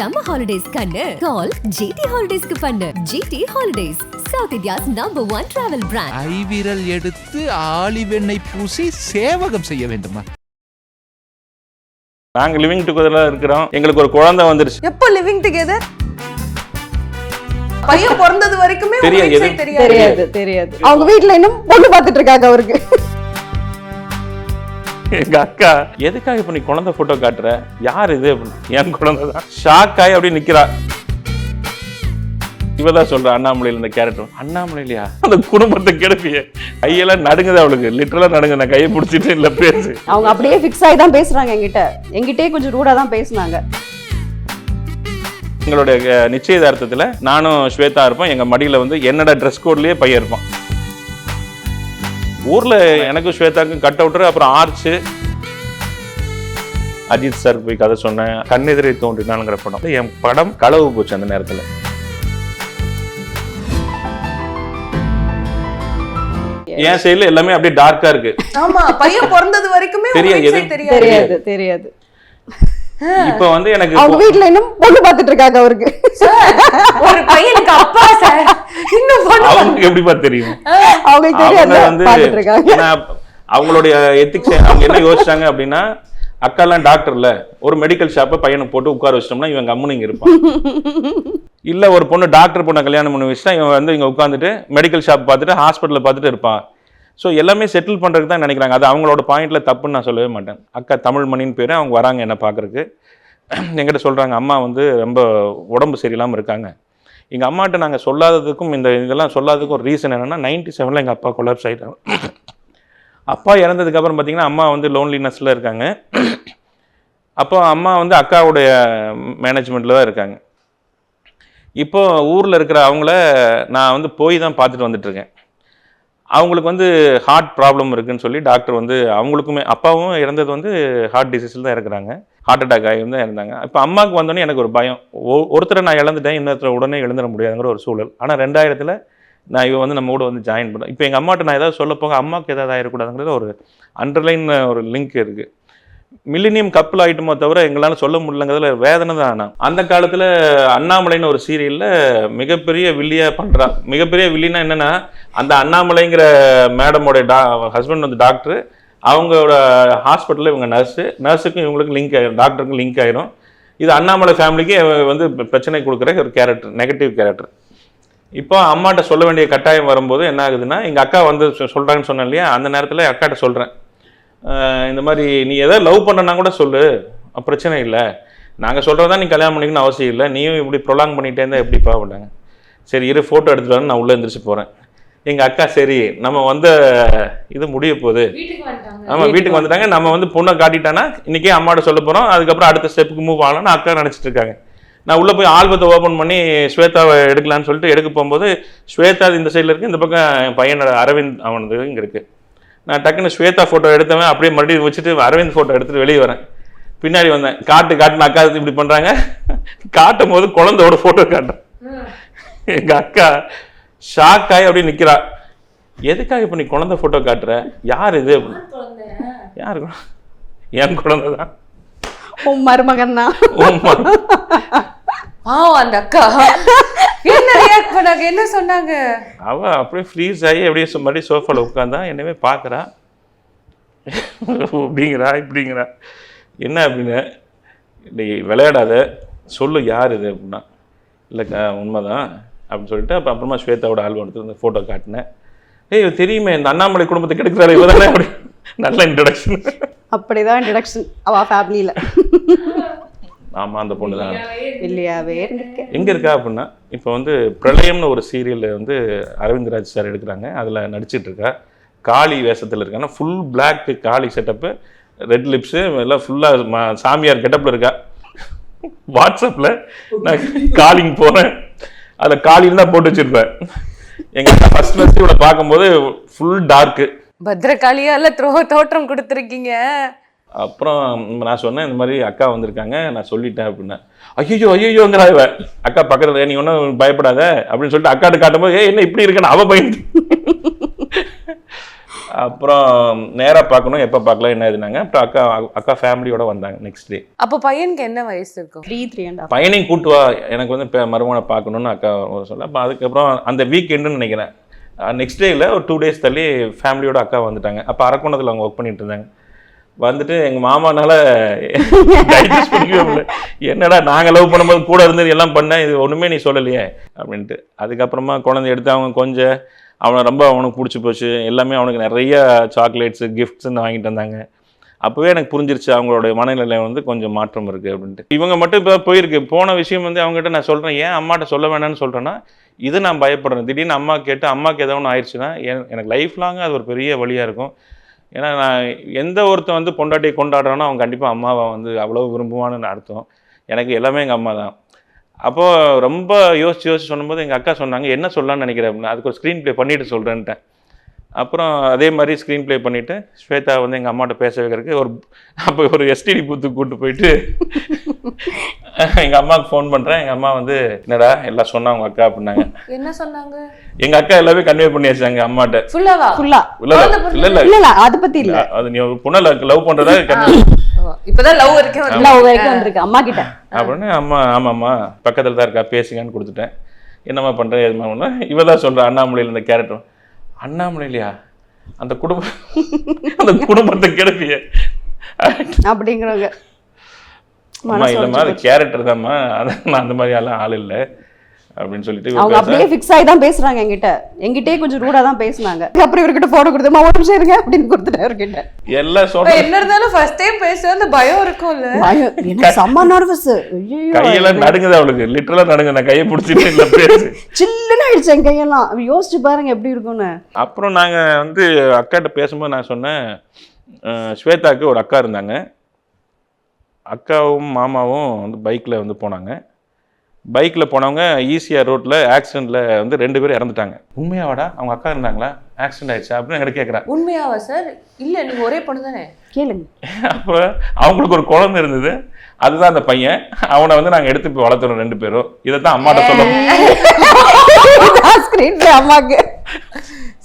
Summer holidays கண்ணு. கால் GT ஹாலிடேஸ்க்கு பண்ணு. GT holidays south India's number one travel brand ஐவிரல் எடுத்து ஆலிவெண்ணெய் பூசி சேவகம் செய்ய வேண்டுமா? நாங்க லிவிங் டுகெதர்ல இருக்கிறோம். எங்களுக்கு ஒரு குழந்தை வந்துருச்சு. எப்போ லிவிங் டுகெதர் பையன் பிறந்தது வரைக்குமே தெரியாது, தெரியாது. அவங்க வீட்ல இன்னும் பொண்ணு பார்த்துட்டு இருக்காங்க அவருக்கு. எங்க அக்கா எதுக்காக இப்ப நீ குழந்தை போட்டோ காட்டுற? யார் இது? அப்படின்னு. என் குழந்தை தான். ஷாக் ஆகி அப்படியே நிக்கிறா. இவதான் சொல்ற அண்ணாமலையில இந்த கேரக்டர் அண்ணாமலையிலயா? அந்த குடும்பத்தை கெடுப்பிய. கையெல்லாம் நடுங்குது அவளுக்கு. லிட்டரலா நடுங்க நான் கையை பிடிச்சிட்டு இல்ல பேசு. அவங்க அப்படியே ஃபிக்ஸ் ஆகி தான் பேசுறாங்க என்கிட்ட. என்கிட்டயே கொஞ்சம் ரூடா தான் பேசுனாங்க. எங்களுடைய நிச்சயதார்த்தத்துல நானும் ஸ்வேதா இருப்போம். எங்க மடியில வந்து என்னோட ட்ரெஸ் கோட்லயே பையன் இருப்பான். ஊர்ல எனக்கும் ஸ்வேதாக்கும் கட் அவுட்டர் அப்புறம் ஆர்ச்சு. அஜித் சார் போய் கதை சொன்னேன். கண்ணெதிரை தோன்றினாலுங்கிற படம். என் படம் களவு போச்சு அந்த நேரத்துல. என் சைடுல எல்லாமே அப்படியே டார்க்கா இருக்கு. ஆமா பையன் பிறந்தது வரைக்குமே தெரியாது. தெரியாது தெரியாது. இப்ப வந்து எனக்கு அவங்க வீட்ல இன்னும் பொண்ணு பார்த்துட்டு இருக்காங்க அவருக்கு. ஒரு பையனுக்கு அப்பா சார் இன்னும் பொண்ணு அவங்களுக்கு எப்படிப்பா தெரியும்? அவங்களுக்கு அவங்க தெரியாது வந்து அவங்களுடைய எத்திக்ஸ் அவங்க என்ன யோசிச்சாங்க அப்படின்னா அக்காலாம் டாக்டர்ல ஒரு மெடிக்கல் ஷாப்பை பையனுக்கு போட்டு உட்கார வச்சிட்டோம்னா இவன் கம்முன்னு இங்க இருப்பான். இல்ல ஒரு பொண்ணு டாக்டர் பொண்ணை கல்யாணம் பண்ணி வச்சுட்டா இவன் வந்து இங்க உட்காந்துட்டு மெடிக்கல் ஷாப் பார்த்துட்டு ஹாஸ்பிட்டலில் பார்த்துட்டு இருப்பான். ஸோ எல்லாமே செட்டில் பண்ணுறதுக்கு தான் நினைக்கிறாங்க. அது அவங்களோட பாயிண்ட்டில் தப்புன்னு நான் சொல்லவே மாட்டேன். அக்கா தமிழ்மணின்னு பேர் அவங்க வராங்க என்ன பார்க்குறக்கு எங்கிட்ட சொல்கிறாங்க அம்மா வந்து ரொம்ப உடம்பு சரியில்லாமல் இருக்காங்க. எங்கள் அம்மாட்ட நாங்கள் சொல்லாததுக்கும் இந்த இதெல்லாம் சொல்லாததுக்கும் ஒரு ரீசன் என்னென்னா நைன்டி செவனில் எங்கள் அப்பா கொலாப்ஸ் ஆகிட்டாங்க அப்பா இறந்ததுக்கப்புறம் பார்த்திங்கன்னா அம்மா வந்து லோன்லினஸில் இருக்காங்க. அப்போ அம்மா வந்து அக்காவுடைய மேனேஜ்மெண்ட்டில் தான் இருக்காங்க. இப்போ ஊரில் இருக்கிற அவங்கள நான் வந்து போய் தான் பார்த்துட்டு வந்துட்டுருக்கேன் அவங்களுக்கு வந்து ஹார்ட் ப்ராப்ளம் இருக்குன்னு சொல்லி டாக்டர் வந்து அவங்களுக்குமே அப்பாவும் இறந்தது வந்து ஹார்ட் டிசீஸில் தான் இருக்கிறாங்க. ஹார்ட் அட்டாக் ஆகி தான் இருந்தாங்க. இப்போ அம்மாவுக்கு வந்தோடனே எனக்கு ஒரு பயம். ஒ- ஒருத்தரை நான் இழந்துட்டேன் இன்னொருத்தரை உடனே எழுந்துட முடியாதுங்கிற ஒரு சூழல். ஆனால் ரெண்டாயிரத்தில் நான் இவன் வந்து நம்ம கூட வந்து ஜாயின் பண்ணேன் இப்போ எங்கள் அம்மாட்ட நான் ஏதாவது சொல்ல போக அம்மாவுக்கு ஏதாவது ஆகிடக்கூடாதுங்கிறது ஒரு அண்டர்லைன் ஒரு லிங்க் இருக்குது மில்லினியம் கப்பல் ஆகிட்டுமோ தவிர எங்களால் சொல்ல முடியலங்கிறதுல வேதனை தான் ஆனால் அந்த காலத்தில் அண்ணாமலைன்னு ஒரு சீரியலில் மிகப்பெரிய வில்லியாக பண்ணுறா மிகப்பெரிய வில்லினா என்னென்னா அந்த அண்ணாமலைங்கிற மேடமோட டா ஹஸ்பண்ட் வந்து டாக்டரு அவங்களோட ஹாஸ்பிட்டலில் இவங்க நர்ஸு நர்ஸுக்கும் இவங்களுக்கும் லிங்க் ஆகிடும் டாக்டருக்கும் லிங்க் ஆகிரும் இது அண்ணாமலை ஃபேமிலிக்கு வந்து பிரச்சனை கொடுக்குற ஒரு கேரக்டர் நெகட்டிவ் கேரக்டர் இப்போ அம்மாட்ட சொல்ல வேண்டிய கட்டாயம் வரும்போது என்ன ஆகுதுன்னா எங்கள் அக்கா வந்து சொ- சொன்னேன் இல்லையா? அந்த நேரத்தில் அக்காட்ட சொல்கிறேன் இந்த மாதிரி நீ எதாவது லவ் பண்ணனா கூட சொல்லு. பிரச்சனை இல்லை. நாங்கள் சொல்கிறதா நீ கல்யாணம் பண்ணிக்கணும்னு அவசியம் இல்லை. நீயும் இப்படி ப்ரொலாங் பண்ணிட்டே இருந்தால் எப்படிப்பா பண்ணாங்க சரி இரு ஃபோட்டோ எடுத்துட்டு வரேன். நான் உள்ளே எந்திரிச்சு போகிறேன் எங்கள் அக்கா சரி நம்ம வந்த இது முடிய போகுது. ஆமாம் வீட்டுக்கு வந்துட்டாங்க. நம்ம வந்து பொண்ணை காட்டிட்டானா இன்றைக்கே அம்மாட்ட சொல்ல போகிறோம் அதுக்கப்புறம் அடுத்த ஸ்டெப்புக்கு மூவ் ஆகலாம்னு அக்கா நினச்சிட்டு இருக்காங்க. நான் உள்ளே போய் ஆல்பத்தை ஓப்பன் பண்ணி ஸ்வேதாவை எடுக்கலான்னு சொல்லிட்டு எடுக்க போகும்போது ஸ்வேதா இந்த சைடில் இருக்குது இந்த பக்கம் என் பையனோட அரவிந்த் அவனது இங்கே இருக்குது நான் டக்குன்னு ஸ்வேதா ஃபோட்டோ எடுத்தவன் அப்படியே மறுபடியும் வச்சுட்டு அரவிந்த் ஃபோட்டோ எடுத்துட்டு வெளியே வரேன். பின்னாடி வந்தேன். காட்டு காட்டுன்னு அக்கா இப்படி பண்ணுறாங்க காட்டும் போது குழந்தையோட ஃபோட்டோ காட்டுறேன். எங்கள் அக்கா ஷாக் ஆகி அப்படியே நிற்கிறா எதுக்காக இப்போ நீ குழந்தை ஃபோட்டோ காட்டுற? யார் இது அப்படின்னு. யார் என் குழந்தை தான் உன் மருமகன் தான். பாவம் அந்த அக்கா. என்ன ரியாக்ட் பண்ணாங்க? என்ன சொன்னாங்க? அவ அப்படியே ஃப்ரீஸ் ஆகி அப்படியே மறுபடியும் சோஃபாவில் உட்காந்தா என்னவே பார்க்குறா அப்படிங்கிறா இப்படிங்கிறா. என்ன அப்படின்னு டேய் விளையாடாத. சொல்லு யார் இது? அப்படின்னா இல்லைக்கா உண்மைதான். அப்படின்னு சொல்லிட்டு அப்போ அப்புறமா ஸ்வேதாவோட ஆல்பம் எடுத்து இந்த ஃபோட்டோ காட்டினேன். ஏய் இவ தெரியுமே இந்த அண்ணாமலை குடும்பத்தை கெடுக்கிறாரு இவ தானே? அப்படி நல்ல இன்ட்ரடக்ஷன் அப்படிதான் இன்ட்ரடக்ஷன் அவ ஃபேமிலியில ஆமாம் அந்த பொண்ணு தான். இல்லையாவே எங்க இருக்கா அப்படின்னா இப்போ வந்து பிரளயம்னு ஒரு சீரியல்ல வந்து அரவிந்த் ராஜ் சார் எடுக்கிறாங்க. அதுல நடிச்சிட்டு இருக்கா. காளி வேஷத்துல இருக்காங்க full Black Kali setup red lips எல்லாம் ஃபுல்லாக சாமியார் கெட்டப்பில் இருக்கா. வாட்ஸ்அப்பில் நான் காலிங் போகிறேன் அதில் காலின்னு தான் போட்டு வச்சிருப்பேன். எங்கள் ஃபர்ஸ்ட் ஃபர்ஸ்ட் இவளை பார்க்கும்போது ஃபுல் டார்க்கு பத்ரகாளியால த்ரோ தோற்றம் கொடுத்துருக்கீங்க? அப்புறம் நான் சொன்னேன் இந்த மாதிரி அக்கா வந்திருக்காங்க நான் சொல்லிட்டேன் அப்படின்னா. ஐயோ ஐயோங்கிறா இவ. அக்கா பக்கத்துல நீ ஒன்றும் பயப்படாத அப்படின்னு சொல்லிட்டு அக்காட்ட காட்டும்போது ஏய் என்ன இப்படி இருக்கேன்னு அவ பயந்து அப்புறம் நேராக பார்க்கணும் எப்போ பார்க்கலாம் என்ன இதுனாங்க அப்புறம் அக்கா அக்கா ஃபேமிலியோட வந்தாங்க நெக்ஸ்ட் டே அப்போ பையனுக்கு என்ன வயசு இருக்கும்? த்ரீ த்ரீ அண்ட் பையனையும் கூட்டு வா எனக்கு வந்து இப்போ மருமகனை பார்க்கணுன்னு அக்கா சொல்ல. அப்போ அதுக்கப்புறம் அந்த வீக்கெண்டுன்னு நினைக்கிறேன். நெக்ஸ்ட் டேயில் ஒரு டூ டேஸ் தள்ளி ஃபேமிலியோட அக்கா வந்துட்டாங்க. அப்போ அரக்கோணத்தில் அவங்க ஒர்க் பண்ணிட்டு இருந்தாங்க. வந்துட்டு எங்கள் மாமானால டைஜஸ்ட் பண்ணிக்கவே முடியல. என்னடா நாங்கள் லவ் பண்ணும்போது கூட இருந்து எல்லாம் பண்ணேன் இது ஒன்றுமே நீ சொல்லலையே அப்படின்ட்டு. அதுக்கப்புறமா குழந்தை எடுத்து அவங்க கொஞ்சம் அவனை ரொம்ப அவனுக்கு பிடிச்சி போச்சு. எல்லாமே அவனுக்கு நிறைய சாக்லேட்ஸு கிஃப்ட்ஸ்ன்னு வாங்கிட்டு வந்தாங்க. அப்போவே எனக்கு புரிஞ்சிருச்சு அவங்களோட மனநிலை வந்து கொஞ்சம் மாற்றம் இருக்குது அப்படின்ட்டு. இவங்க மட்டும் இப்போ போயிருக்கு. போன விஷயம் வந்து அவங்ககிட்ட நான் சொல்கிறேன் ஏன் அம்மாட்ட சொல்ல வேணாம்னு சொல்கிறேன்னா இது நான் பயப்படுறேன். திடீர்னு அம்மா கேட்டு அம்மாவுக்கு ஏதோ ஒன்று ஆயிடுச்சுன்னா எனக்கு லைஃப் லாங்காக அது ஒரு பெரிய வழியாக இருக்கும். ஏன்னா நான் எந்த ஒருத்தன் வந்து பொண்டாட்டியை கொண்டாடுறானோ அவன் கண்டிப்பாக அம்மாவை வந்து அவ்வளோ விரும்புவான்னு அர்த்தம். எனக்கு எல்லாமே எங்கள் அம்மா தான். அப்போது ரொம்ப யோசிச்சு யோசிச்சு சொல்லும்போது எங்கள் அக்கா சொன்னாங்க என்ன சொல்லலாம்னு நினைக்கிறேன் அதுக்கு ஒரு ஸ்க்ரீன் ப்ளே பண்ணிவிட்டு சொல்கிறேன்ட்டேன் அப்புறம் அதே மாதிரி ஸ்க்ரீன் ப்ளே பண்ணிவிட்டு ஸ்வேதா வந்து எங்கள் அம்மாட்ட பேச வைக்கிறதுக்கு ஒரு அப்போ ஒரு எஸ்டிடி பூத்துக்கு கூப்பிட்டு போயிட்டு எங்கள் அம்மாவுக்கு ஃபோன் பண்ணுறேன் எங்கள் அம்மா வந்து என்னடா எல்லாம் சொன்னா உங்கள் அக்கா அப்படின்னாங்க. என்ன சொன்னாங்க? எங்கள் அக்கா எல்லாமே கன்வே பண்ணி வச்சாங்க அம்மாட்ட. ஃபுல்லாவா? ஃபுல்லா. இல்லை இல்லை இல்லை இல்ல. அதை பத்தி இல்ல. அது நீ பொண்ணை லவ் பண்ணுறதா கன்வே இப்பதான் லவ் வரைக்கும். இல்ல வரைக்கும் வந்திருக்கு அம்மா கிட்ட அப்படின்னு அம்மா ஆமாம்மா பக்கத்தில் தான் இருக்கா பேசுங்கன்னு கொடுத்துட்டேன். என்னம்மா பண்ணுறேன் எதுமா இவ தான் சொல்கிறா அண்ணாமலையில் இந்த கேரக்டர் அண்ணாமலையிலையா? அந்த குடும்பம் அந்த குடும்பத்தை கிளப்பிய அப்படிங்கிறவங்க. அம்மா இல்லைம்மா அது கேரக்டர் தான்மா அதான் நான் அந்த மாதிரி எல்லாம் ஆள் இல்லை. அப்படின்னு சொல்லிட்டு அவங்க அப்படியே ஃபிக்ஸ் ஆகி தான் பேசுறாங்க என்கிட்ட. என்கிட்டயே கொஞ்சம் ரூடா தான் பேசுனாங்க. அப்புறம் இவர்கிட்ட போட்டோ கொடுத்துமா ஒரு நிமிஷம் இருங்க அப்படின்னு கொடுத்துட்டேன் இவர்கிட்ட. எல்லாம் சொல்ற என்ன இருந்தாலும் ஃபர்ஸ்ட் டைம் பேச அந்த பயம் இருக்கும்ல. பயம், எனக்கு செம்ம நர்வஸ் ஐயோ கையெல்லாம் நடுங்குது அவளுக்கு. லிட்டரலா நடுங்க நான் கையை பிடிச்சிட்டு இல்லை பேசு. சில்லுன்னு ஆயிடுச்சு என் கையெல்லாம். யோசிச்சு பாருங்க எப்படி இருக்கும்னு. அப்புறம் நாங்கள் வந்து அக்காட்ட பேசும்போது நான் சொன்னேன் ஸ்வேதாக்கு ஒரு அக்கா இருந்தாங்க. அக்காவும் மாமாவும் வந்து பைக்கில் வந்து போனாங்க. பைக்கில் போனவங்க ஈசிஆர் ரோட்டில் ஆக்சிடெண்ட்டில் வந்து ரெண்டு பேரும் இறந்துட்டாங்க. உண்மையாவாடா? அவங்க அக்கா இருந்தாங்களா? ஆக்சிடென்ட் ஆயிடுச்சா? அப்படின்னு என்கிட்ட கேட்குறேன் உண்மையாவா சார் இல்ல நீங்க ஒரே பொண்ணு தானே? கேளுங்க. அப்புறம் அவங்களுக்கு ஒரு குழந்தை இருந்தது. அதுதான் அந்த பையன். அவனை வந்து நாங்கள் எடுத்து இப்போ வளர்த்துறோம் ரெண்டு பேரும். இதை தான் அம்மாட்ட சொல்ல ஸ்கிரீன் அம்மாக்கு.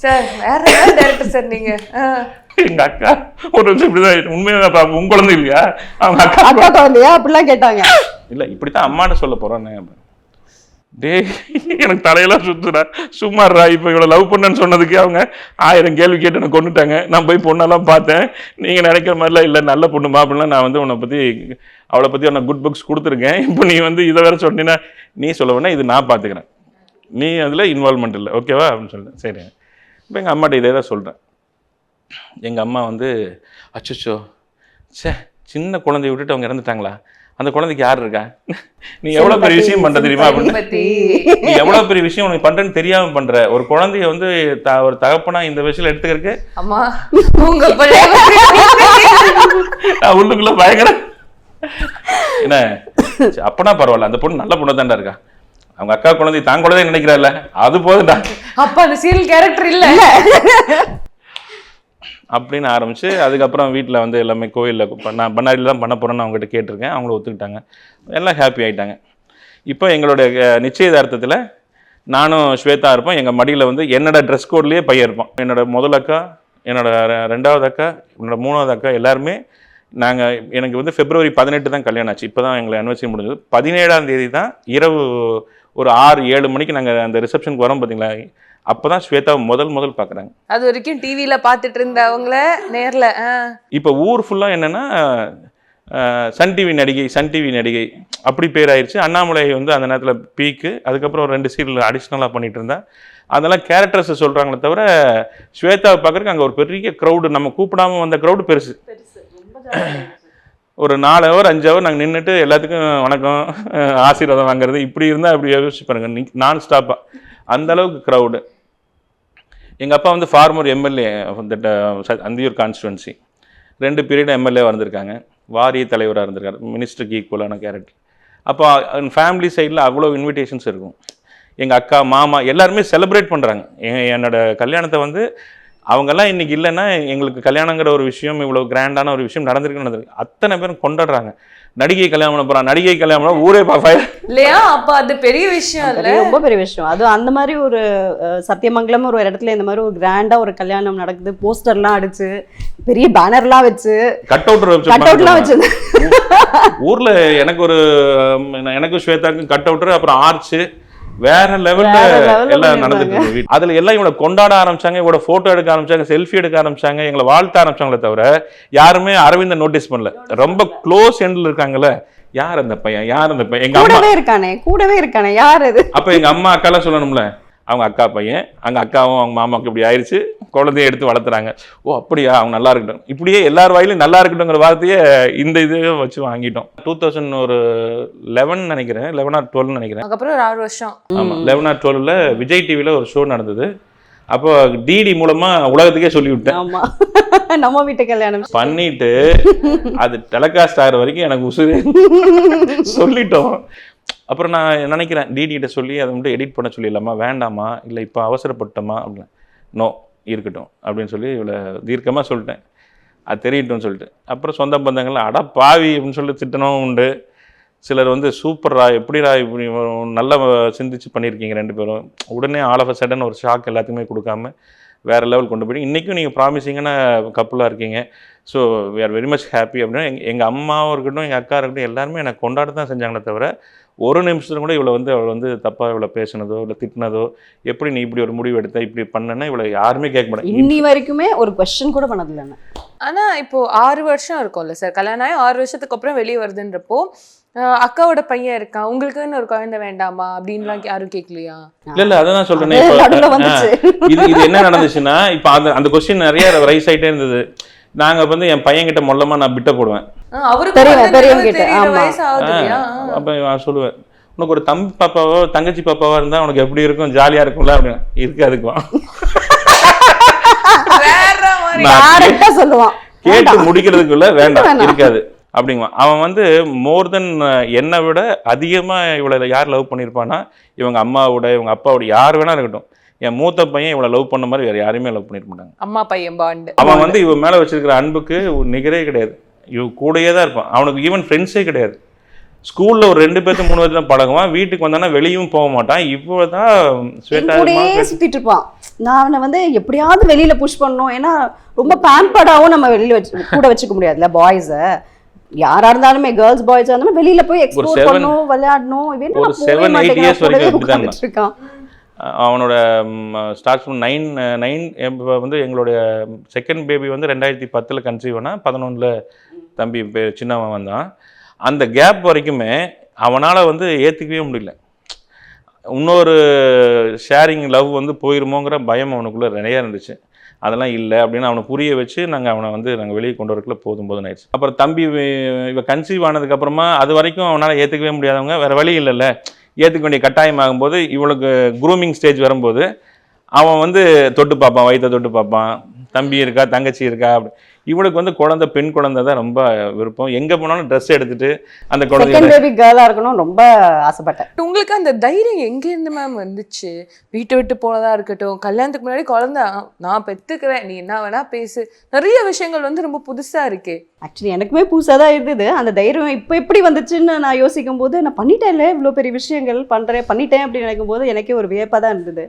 சார் வேற டேரக்டர் சார் நீங்க? ஆ. எங்க அக்கா ஒரு நிமிஷம் இப்படிதான் உண்மையாக பாப்பா உன் குழந்தை இல்லையா? அவங்க அக்கா அக்கா குழந்தையா? அப்படிலாம் கேட்டாங்க. இல்ல இப்படித்தான் அம்மாட்ட சொல்ல போறேன்னு டேய் எனக்கு தலையெல்லாம் சுத்துடா. சும்மா இருடா இப்போ இவ்வளோ லவ் பண்ணேன்னு சொன்னதுக்கு அவங்க ஆயிரம் கேள்வி கேட்டு எனக்கு கொண்டுட்டாங்க நான் போய் பொண்ணெல்லாம் பார்த்தேன். நீங்க நினைக்கிற மாதிரிலாம் இல்லை நல்ல பொண்ணுமா அப்படிலாம் நான் வந்து உன்னை பத்தி அவளை பத்தி உனக்கு குட் புக்ஸ் கொடுத்துருக்கேன். இப்போ நீ வந்து இதை வேற சொன்னீங்கன்னா நீ சொல்ல வேணா இது நான் பார்த்துக்கிறேன். நீ அதில் இன்வால்மெண்ட் இல்லை. ஓகேவா அப்படின்னு சொல்லிட்டேன். சரி. இப்போ எங்கள் அம்மாட்ட இதே தான் சொல்கிறேன் எங்கள் அம்மா வந்து அச்சச்சோ ச்சே சின்ன குழந்தைய விட்டுட்டு அவங்க இறந்துட்டாங்களா? அந்த குழந்தைக்கு யார் இருக்கா? நீ எவ்வளோ பெரிய விஷயம் பண்ணுற தெரியுமா? அப்படின்னு. நீ எவ்வளவு பெரிய விஷயம் உனக்கு பண்றேன்னு தெரியாம பண்ற. ஒரு குழந்தைய வந்து த- ஒரு தகப்பனா இந்த விஷயம் எடுத்துக்கிறதுக்கு அம்மா நான் உள்ளுக்குள்ள பயங்கர என்ன? அப்பனா பரவாயில்ல. அந்த பொண்ணு நல்ல பொண்ணு தான்டா இருக்கா? அவங்க அக்கா குழந்தை தான் குழந்தை நினைக்கிறாள்ல. அது போதும்டா. அப்ப அந்த சீரியல் கேரக்டர் இல்ல. அப்படின்னு ஆரம்பித்து அதுக்கப்புறம் வீட்டில் வந்து எல்லாமே கோயிலில் நான் பண்ணாடியில் தான் பண்ண போகிறேன்னு அவங்ககிட்ட கேட்டிருக்கேன். அவங்களும் ஒத்துக்கிட்டாங்க. எல்லாம் ஹாப்பி ஆகிட்டாங்க இப்போ எங்களுடைய நிச்சயதார்த்தத்தில் நானும் ஸ்வேதா இருப்போம். எங்கள் மடியில் வந்து என்னோட ட்ரெஸ் கோட்லேயே பையன் இருப்போம் என்னோடய முதல் அக்கா என்னோடய ரெண்டாவது அக்கா என்னோடய மூணாவது அக்கா எல்லாருமே நாங்கள் எனக்கு வந்து பிப்ரவரி பதினெட்டு தான் கல்யாணம் ஆச்சு. இப்போ தான் எங்களை அனிவர்சரி முடிஞ்சது. பதினேழாம் தேதி தான் இரவு ஒரு ஆறு ஏழு மணிக்கு நாங்கள் அந்த ரிசப்ஷனுக்கு வரோம் பார்த்தீங்களா அப்போ தான் ஸ்வேதாவை முதல் முதல் பார்க்குறாங்க அது வரைக்கும் டிவில பாத்துட்டு இருந்தவங்கள நேர்ல ஆ. இப்போ ஊர் ஃபுல்லாக என்னென்னா சன் டிவி நடிகை சன் டிவி நடிகை. அப்படி பேர் ஆயிடுச்சு அண்ணாமலை வந்து அந்த நேரத்தில் பீக்கு. அதுக்கப்புறம் ரெண்டு சீரியல் அடிஷ்னலாக பண்ணிட்டு இருந்தா அதெல்லாம் கேரக்டர்ஸ் சொல்கிறாங்களே தவிர ஸ்வேதாவை பார்க்குறதுக்கு அங்கே ஒரு பெரிய க்ரௌடு நம்ம கூப்பிடாம வந்த க்ரௌடு பெருசு. ஒரு நாலு ஹவர் அஞ்சு ஹவர் நாங்கள் நின்றுட்டு எல்லாத்துக்கும் வணக்கம் ஆசீர்வாதம் வாங்குறது. இப்படி இருந்தால் அப்படி யோசிச்சு பாருங்க. நீ நான் ஸ்டாப்பாக அந்த அளவுக்கு க்ரௌடு எங்கள் அப்பா வந்து ஃபார்மர் எம்எல்ஏ அந்தியூர் கான்ஸ்டுவன்சி ரெண்டு பீரியட் எம்எல்ஏ வந்திருக்காங்க வாரிய தலைவராக இருந்திருக்காரு. மினிஸ்டருக்கு ஈக்குவலான கேரக்டர் அப்போ ஃபேமிலி சைடில் அவ்வளோ இன்விடேஷன்ஸ் இருக்கும். எங்கள் அக்கா மாமா எல்லாருமே செலிப்ரேட் பண்ணுறாங்க என்னோட கல்யாணத்தை வந்து அவங்கெல்லாம் இன்னைக்கு இல்லைன்னா எங்களுக்கு கல்யாணங்கிற ஒரு விஷயம் இவ்வளவு கிராண்டான ஒரு விஷயம் நடந்திருக்குன்னு நடந்திருக்கு. அத்தனை பேரும் கொண்டாடுறாங்க. நடிகை கல்யாணம் பண்ண போறான் நடிகை கல்யாணம் ஊரே. இல்லையா அப்ப அது பெரிய விஷயம் இல்ல? ரொம்ப பெரிய விஷயம். அது அந்த மாதிரி ஒரு சத்தியமங்கலம் ஒரு இடத்துல இந்த மாதிரி ஒரு கிராண்டா ஒரு கல்யாணம் நடக்குது. போஸ்டர்லாம் அடிச்சு பெரிய பேனர்லாம் வச்சு கட் அவுட் கட் அவுட்லாம் வச்சு ஊர்ல எனக்கு ஒரு எனக்கு ஸ்வேதாக்கும் கட் அவுட் அப்புறம் ஆர்ச் வேற லெவல்ல எல்லாம். நடந்துட்டு. அதுல எல்லாம் இவனை கொண்டாட ஆரம்பிச்சாங்க இவட போட்டோ எடுக்க ஆரம்பிச்சாங்க செல்ஃபி எடுக்க ஆரம்பிச்சாங்க எங்களை வாழ்த்த ஆரம்பிச்சாங்களே தவிர யாருமே அரவிந்த நோட்டீஸ் பண்ணல. ரொம்ப க்ளோஸ் எண்ட்ல இருக்காங்கல்ல. யார் அந்த பையன்? யார் அந்த பையன்? எங்க அம்மா கூடவே இருக்கானே கூடவே இருக்கானே யார் அது? அப்ப எங்க அம்மா அக்காலாம் சொல்லணும்ல அவங்க அக்கா பையன் அங்க அக்காவும் அவங்க மாமாவுக்கு இப்படி ஆயிடுச்சு குழந்தைய எடுத்து வளர்த்துறாங்க. ஓ அப்படியா? அவங்க நல்லா இருக்கட்டும். இப்படியே எல்லார் வாயிலும் நல்லா இருக்கட்டும்ங்கிற வார்த்தையை இந்த இது வச்சு வாங்கிட்டோம். டூ தௌசண்ட் ஒரு லெவன் நினைக்கிறேன் லெவன் ஆர் டுவெல் நினைக்கிறேன். அதுக்கப்புறம் ஒரு ஆறு வருஷம். ஆமா லெவன் ஆர் டுவெல்ல விஜய் டிவில ஒரு ஷோ நடந்தது. அப்போ டிடி மூலமா உலகத்துக்கே சொல்லி விட்டேன் நம்ம வீட்டு கல்யாணம். பண்ணிட்டு அது டெலகாஸ்ட் ஆகிற வரைக்கும் எனக்கு உசுறு சொல்லிட்டோம். அப்புறம் நான் நினைக்கிறேன் டிடிகிட்ட சொல்லி அதை மட்டும் எடிட் பண்ண சொல்லிடலாமா? வேண்டாமா? இல்லை இப்போ அவசரப்பட்டோமா? அப்படின்னு. நோ இருக்கட்டும் அப்படின்னு சொல்லி இவ்வளோ தீர்க்கமாக சொல்லிட்டேன். அது தெரியட்டும்னு சொல்லிட்டு. அப்புறம் சொந்த பந்தங்கள் அட பாவி அப்படின்னு சொல்லி திட்டணும் உண்டு. சிலர் வந்து சூப்பர்ரா எப்படிடா இப்படி நல்லா நல்ல சிந்திச்சு பண்ணியிருக்கீங்க ரெண்டு பேரும். உடனே ஆல் ஆஃப் சடன் ஒரு ஷாக் எல்லாத்துக்குமே கொடுக்காம வேறு லெவல் கொண்டு போய் இன்றைக்கும் நீங்கள் ப்ராமிசிங்கான கப்புலாக இருக்கீங்க. So we are very much happy அப்படின்னா எங்கள் எங்கள் அம்மாவும் இருக்கட்டும் எங்கள் அக்கா இருக்கட்டும் எல்லாருமே எனக்கு கொண்டாட தான் செஞ்சாங்களே தவிர ஒரு நிமிஷத்துல கூட இவளை வந்து அவள் வந்து தப்பாக இவளை பேசுனதோ இல்லை திட்டினதோ எப்படி நீ இப்படி ஒரு முடிவு எடுத்த இப்படி பண்ணனா இவளை யாருமே கேட்க மாட்டாங்க. இன்னி வரைக்குமே ஒரு கொஸ்டின் கூட பண்ணதில்லை நான். ஆனா இப்போ ஆறு வருஷம் இருக்கும்ல சார் கல்யாணம் ஆகி ஆறு வருஷத்துக்கு அப்புறம் வெளியே வருதுன்றப்போ அக்காவோட பையன் இருக்கான் உங்களுக்குன்னு ஒரு குழந்தை வேண்டாமா? அப்படின்லாம் யாரும் கேட்கலையா? இல்ல இல்ல அதான் சொல்றேனே. இது இது என்ன நடந்துச்சுன்னா இப்போ அந்த அந்த கொஸ்டின் நிறைய ரைஸ் ஆயிட்டே இருந்தது. நாங்க வந்து என் பையன் கிட்ட மொல்லமா நான் பிட்ட போடுவேன். அப்ப நான் சொல்லுவேன். உனக்கு ஒரு தம்பி பாப்பாவோ தங்கச்சி பாப்பாவோ இருந்தா உனக்கு எப்படி இருக்கும்? ஜாலியா இருக்கும்ல அப்படின்னு. இருக்கு சொல்லுவான்? கேட்டு முடிக்கிறதுக்குள்ள வேண்டாம். இருக்காது. அப்படிங்குவான் அவன் வந்து மோர் தென் என்னை விட அதிகமா இவளை யார் லவ் பண்ணியிருப்பான்னா இவங்க அம்மாவோட இவங்க அப்பாவோட யார் வேணா இருக்கட்டும். என் மூத்த பையன் இவளை லவ் பண்ண மாதிரி வேற யாருமே லவ் பண்ணிருக்க மாட்டாங்க. அம்மா பையன் பாண்டு அவன் வந்து இவன் மேல வச்சிருக்கிற அன்புக்கு ஒரு நிகரே கிடையாது. இவ கூடயே தான் இருப்பான். அவனுக்கு ஈவன் ஃப்ரெண்ட்ஸே கிடையாது. ஸ்கூல்ல ஒரு ரெண்டு பேர்த்து மூணு பேர்த்து தான் பழகுவான். வீட்டுக்கு வந்தானா வெளியும் போக மாட்டான். இப்போ தான் சுத்திட்டு இருப்பான். நான் அவனை வந்து எப்படியாவது வெளியில புஷ் பண்ணணும். ஏன்னா ரொம்ப பேம்பர்டாவும் நம்ம வெளியில வச்சு கூட வச்சுக்க முடியாதுல்ல பாய்ஸ யாரா இருந்தாலுமே கேர்ள்ஸ் பாய்ஸ் மாதிரி வெளியில போய் எக்ஸ்ப்ளோர் பண்ணணும் விளையாடணும். ஒரு eight மாட்டேங்கிறான், years வரைக்கும் இருக்கான். அவனோட ஸ்டார்ட் ஃப்ரம் நைன் நைன் வந்து எங்களுடைய செகண்ட் பேபி வந்து ரெண்டாயிரத்தி பத்தில் கன்சீவ் ஆனால் பதினொன்றில் தம்பி பே- சின்னவன் வந்தான். அந்த கேப் வரைக்குமே அவனால் வந்து ஏற்றுக்கவே முடியல. இன்னொரு ஷேரிங் லவ் வந்து போயிருமோங்கிற பயம் அவனுக்குள்ளே நிறையா இருந்துச்சு. அதெல்லாம் இல்லை அப்படின்னு அவனை புரிய வச்சு நாங்கள் அவனை வந்து நாங்கள் வெளியே கொண்டு வரக்குள்ள போதும் போதும் ஆயிடுச்சு. அப்புறம் தம்பி இவன் கன்சீவ் ஆனதுக்கப்புறமா அது வரைக்கும் அவனால் ஏற்றுக்கவே முடியாதவங்க வேறு வழி இல்லைல்ல. ஏற்றுக்க வேண்டிய கட்டாயம் ஆகும்போது இவளுக்கு க்ரூமிங் ஸ்டேஜ் வரும்போது அவன் வந்து தொட்டு பார்ப்பான் வயிற்றை தொட்டு பார்ப்பான். தம்பி இருக்கா தங்கச்சி இருக்கா அப்படி. இவளுக்கு வந்து குழந்தை பெண் குழந்தை தான் ரொம்ப விருப்பம். எங்கே போனாலும் ட்ரெஸ் எடுத்துட்டு அந்த செகண்ட் பேபி கேர்ளா இருக்கணும் ரொம்ப ஆசைப்பட்டேன். உங்களுக்கு அந்த தைரியம் எங்க இருந்து மேம் வந்துச்சு? வீட்டை விட்டு போனதா இருக்கட்டும் கல்யாணத்துக்கு முன்னாடி குழந்தை நான் பெத்துக்கிறேன் நீ என்ன வேணா பேசு. நிறைய விஷயங்கள் வந்து ரொம்ப புதுசா இருக்கே. ஆக்சுவலி எனக்குமே புதுசாக தான் இருந்தது. அந்த தைரியம் இப்போ எப்படி வந்துச்சுன்னு நான் யோசிக்கும் போது நான் பண்ணிட்டேன்ல இவ்வளோ பெரிய விஷயங்கள் பண்ணுறேன் பண்ணிட்டேன் அப்படின்னு நினைக்கும் போது எனக்கே ஒரு வியப்பாக தான் இருந்தது.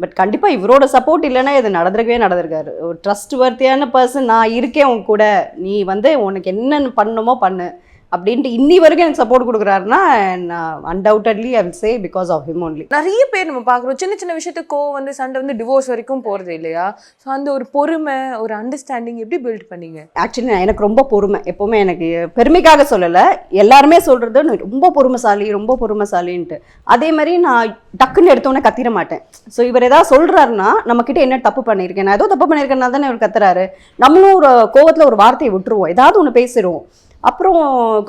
பட் கண்டிப்பாக இவரோட சப்போர்ட் இல்லைன்னா இது நடந்திருக்கவே நடந்திருக்காரு. ஒரு ட்ரஸ்ட் வர்த்தியான பர்சன் நான் இருக்கேன் உன் கூட. நீ வந்து உனக்கு என்னென்ன பண்ணணுமோ பண்ணு. அப்படின்ட்டு இன்னி வரைக்கும் எனக்கு சப்போர்ட் கொடுக்குறாருன்னா நான் undoubtedly I will say because of him only நிறைய பேர் நம்ம பார்க்குறோம். சின்ன சின்ன விஷயத்துக்கு கோவம் வந்து சண்டை வந்து டிவோர்ஸ் வரைக்கும் போறது இல்லையா? ஸோ அந்த ஒரு பொறுமை ஒரு அண்டர்ஸ்டாண்டிங் எப்படி பில்ட் பண்ணீங்க? ஆக்சுவலி எனக்கு ரொம்ப பொறுமை. எப்போவுமே எனக்கு பெருமைக்காக சொல்லலை. எல்லாருமே சொல்கிறது ரொம்ப பொறுமைசாலி ரொம்ப பொறுமைசாலின்ட்டு. அதே மாதிரி நான் டக்குன்னு எடுத்தோன்னே கத்திர மாட்டேன். ஸோ இவர் ஏதாவது சொல்கிறாருன்னா நம்மக்கிட்ட என்ன தப்பு பண்ணியிருக்கேன்? நான் ஏதோ தப்பு பண்ணியிருக்கேன்னா தானே இவர் கத்துறாரு. நம்மளும் ஒரு கோவத்தில் ஒரு வார்த்தையை விட்டுருவோம். ஏதாவது ஒன்று பேசிடுவோம் அப்புறம்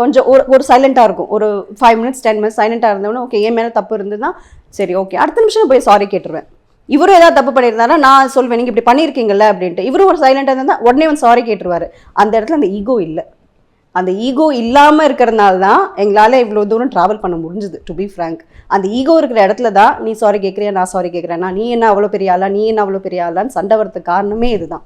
கொஞ்சம் ஒரு ஒரு சைலண்ட்டாக இருக்கும். ஒரு ஃபைவ் மினிட்ஸ் டென் மினிட்ஸ் சைலண்ட்டாக இருந்தோன்னே ஓகே என் மேலே தப்பு இருந்ததுன்னா சரி ஓகே அடுத்த நிமிஷம் போய் சாரி கேட்டுருவேன். இவரும் ஏதாவது தப்பு பண்ணியிருந்தாருன்னா நான் சொல்வேன் நீங்கள் இப்படி பண்ணியிருக்கீங்கல்ல அப்படின்ட்டு. இவரும் ஒரு சைலண்டாக இருந்தால் உடனே வந்து சாரி கேட்டுருவாரு. அந்த இடத்துல அந்த ஈகோ இல்லை. அந்த ஈகோ இல்லாமல் இருக்கிறதுனால தான் எங்களால் இவ்வளோ தூரம் ட்ராவல் பண்ண முடிஞ்சுது டு பி ஃப்ராங்க் அந்த ஈகோ இருக்கிற இடத்துல தான் நீ சாரி கேட்குறியா? நான் சாரி கேட்குறேன்னா நீ என்ன அவ்வளோ பெரிய ஆளா? நீ என்ன அவ்வளோ பெரிய ஆளான்னு சண்டை வரதுக்கு காரணமே இதுதான்.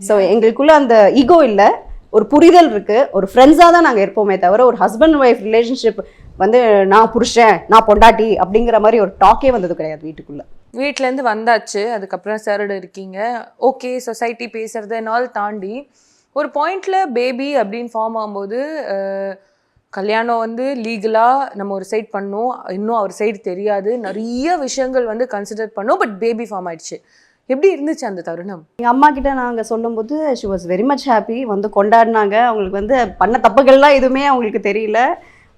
ஸோ எங்களுக்குள்ள அந்த ஈகோ இல்லை. ஒரு புரிதல் இருக்குது ஒரு ஃப்ரெண்ட்ஸாக தான் நாங்கள் இருப்போமே தவிர ஒரு ஹஸ்பண்ட் ஒய்ஃப் ரிலேஷன்ஷிப் வந்து நான் புருஷன் நான் பொண்டாட்டி அப்படிங்கிற மாதிரி ஒரு டாக்கே வந்தது கிடையாது வீட்டுக்குள்ளே. வீட்டிலேருந்து வந்தாச்சு. அதுக்கப்புறம் சரடு இருக்கீங்க. ஓகே சொசைட்டி பேசுறது நாள் தாண்டி ஒரு பாயிண்டில் பேபி அப்படின்னு ஃபார்ம் ஆகும்போது கல்யாணம் வந்து லீகலாக நம்ம ஒரு சைட் பண்ணோம். இன்னும் அவர் சைடு தெரியாது. நிறைய விஷயங்கள் வந்து கன்சிடர் பண்ணோம். பட் பேபி ஃபார்ம் ஆயிடுச்சு. எப்படி இருந்துச்சு அந்த தருணம்? எங்கள் அம்மா கிட்ட நாங்கள் சொல்லும்போது she was very much happy வந்து கொண்டாடினாங்க. அவங்களுக்கு வந்து பண்ண தப்புகள்லாம் எதுவுமே அவங்களுக்கு தெரியல.